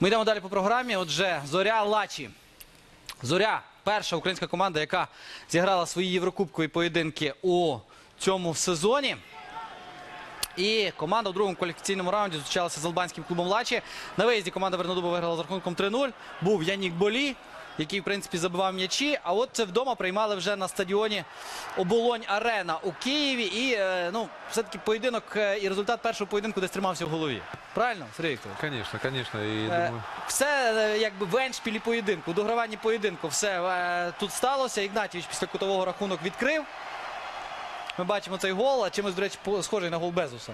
Ми йдемо далі по програмі. Отже, Зоря Лачі. Зоря перша українська команда, яка зіграла свої єврокубкові поєдинки у цьому сезоні. І команда у другому кваліфікаційному раунді зустрічалася з албанським клубом Лачі. На виїзді команда Вернодуба виграла з рахунком 3-0. Був Янік Болі, який, в принципі, забивав м'ячі. А от це вдома приймали вже на стадіоні Оболонь Арена у Києві. І е, ну, все-таки поєдинок е, і результат першого поєдинку десь тримався в голові. Правильно, Сергій Вікторович? Конечно. И Е, думаю, Все якби в еншпілі поєдинку, дограванні поєдинку, все тут сталося. Ігнатівич після кутового рахунок відкрив. Ми бачимо цей гол, а чимось, до речі, схожий на гол Безуса.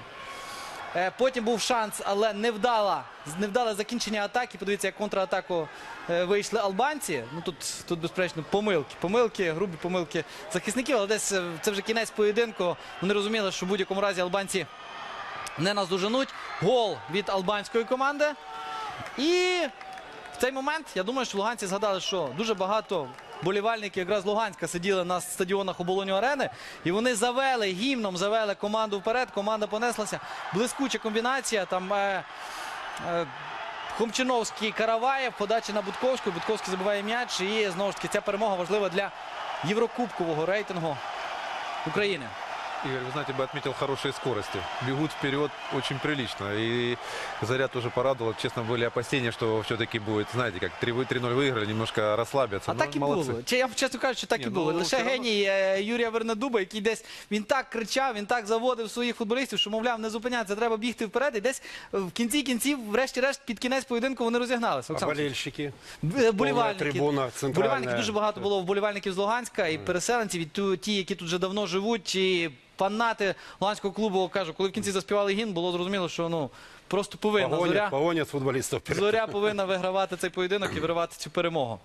Е, Потім був шанс, але невдала, невдале закінчення атаки. Подивіться, як контратаку е, вийшли албанці. Ну тут, тут безперечно, помилки. Помилки, грубі помилки захисників, але десь е, це вже кінець поєдинку. Вони розуміли, що в будь-якому разі албанці не наздоженуть. Гол від албанської команди. І в цей момент я думаю, що луганці згадали, що дуже багато болівальників якраз Луганська сиділи на стадіонах оболоню арени, і вони завели гімном, завели команду вперед. Команда понеслася. Блискуча комбінація. Там е, е, Хомчиновський Караваєв, подача на Будковську. Будковський забиває м'яч. І знову ж таки ця перемога важлива для Єврокубкового рейтингу України. Игорь, вы знаете, бы отметил хорошие скорости. Бегут вперед очень прилично. И Заря тоже порадовал. Честно, были опасения, что все-таки будет, знаете, как 3 3-0 выиграли, немножко расслабятся. А Ну, так і молодцы. було. Чи я чесно кажучи, так Ні, і було. ну, Лише все равно- геній е, Юрія Вернедуба, який десь він так кричав, він так заводив своїх футболістів, що мовляв, не зупинятися, треба бігти вперед. І десь е, в кінці кінців, врешті-решт, під кінець поєдинку вони розігналися. А Олександр болельщики? Б- Болівальники. трибуна центральна. Болівальників дуже багато було вболівальників з Луганська і переселенців, і ту- ті, які тут вже давно живуть, і фанати Луганського клубу кажу, коли в кінці заспівали гімн, було зрозуміло, що ну просто повинна Погоня, зоря. погоня з вперед. Зоря повинна вигравати цей поєдинок і виривати цю перемогу.